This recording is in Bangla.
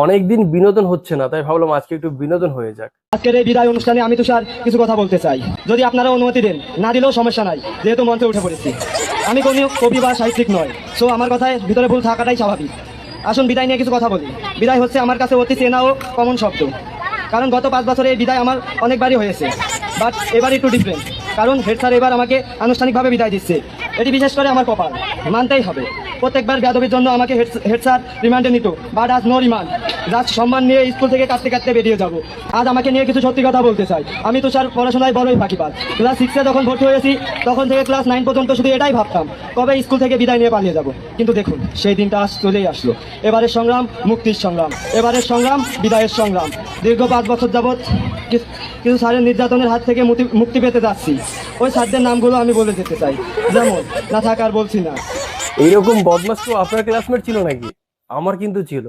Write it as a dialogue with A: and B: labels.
A: অনেকদিন বিনোদন হচ্ছে না, তাই ভাবলাম আজকে একটু বিনোদন হয়ে যাক।
B: আজকের এই বিদায় অনুষ্ঠানে আমি তুষার কিছু কথা বলতে চাই। যদি আপনারা অনুমতি দেন, না দিলেও সমস্যা নাই, যেহেতু মঞ্চে উঠে পড়েছি। আমি কোনো কবি বা সাহিত্যিক নয় সো আমার কথায় ভিতরে ভুল থাকাটাই স্বাভাবিক। আসুন, বিদায় নিয়ে কিছু কথা বলি। বিদায় হচ্ছে আমার কাছে অতি চেনা ও কমন শব্দ। কারণ গত পাঁচ বছরে এই বিদায় আমার অনেকবারই হয়েছে বাট এবার একটু ডিফারেন্ট কারণ হেড স্যার এবার আমাকে আনুষ্ঠানিকভাবে বিদায় দিচ্ছে। এটি বিশেষ করে আমার কপাল, মানতেই হবে। প্রত্যেকবার বেদবির জন্য আমাকে হেড স্যার রিমান্ডে নিত। বাট আজ নো রিমান্ড। জাস্ট সম্মান নিয়ে স্কুল থেকে কাটতে কাটতে বেরিয়ে যাব। আজ আমাকে নিয়ে কিছু সত্যি কথা বলতে চাই। আমি তো স্যার পড়াশোনায় বড়ই ফাঁকিবাজ। ক্লাস সিক্সে যখন ভর্তি হয়েছি, তখন থেকে ক্লাস নাইন পর্যন্ত শুধু এটাই ভাবতাম, কবে স্কুল থেকে বিদায় নিয়ে পালিয়ে যাব। কিন্তু দেখুন, সেই দিনটা আজ চলেই আসলো। এবারের সংগ্রাম, মুক্তির সংগ্রাম। এবারের সংগ্রাম, বিদায়ের সংগ্রাম। দীর্ঘ পাঁচ বছর যাবৎ কিছু স্যারের নির্যাতনের হাত থেকে মুক্তি পেতে যাচ্ছি। ওই স্যারদের নামগুলো আমি বলে যেতে চাই। যেমন, না থাকার বলছি না।
A: এইরকম বদমাস তো আপনার ক্লাসমেট ছিল নাকি? আমার কিন্তু ছিল।